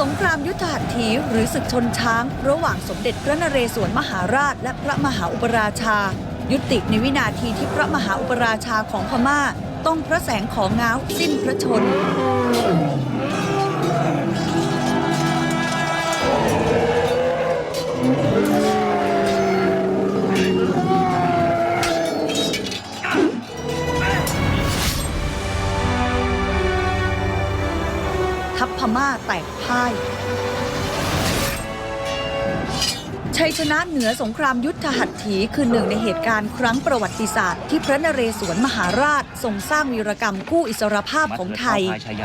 สงครามยุทธหัตถีหรือศึกชนช้าง ระหว่างสมเด็จพระนเรศวรมหาราช และพระมหาอุปราชา ยุติในวินาทีที่พระมหาอุปราชาของพม่า ต้องพระแสงของง้าวสิ้นพระชน ทัพพม่าแตกพ่าย ชัยชนะเหนือสงครามยุทธหัตถีคือหนึ่งในเหตุการณ์ครั้งประวัติศาสตร์ที่พระนเรศวรมหาราชทรงสร้างวีรกรรมกู้อิสรภาพของไทย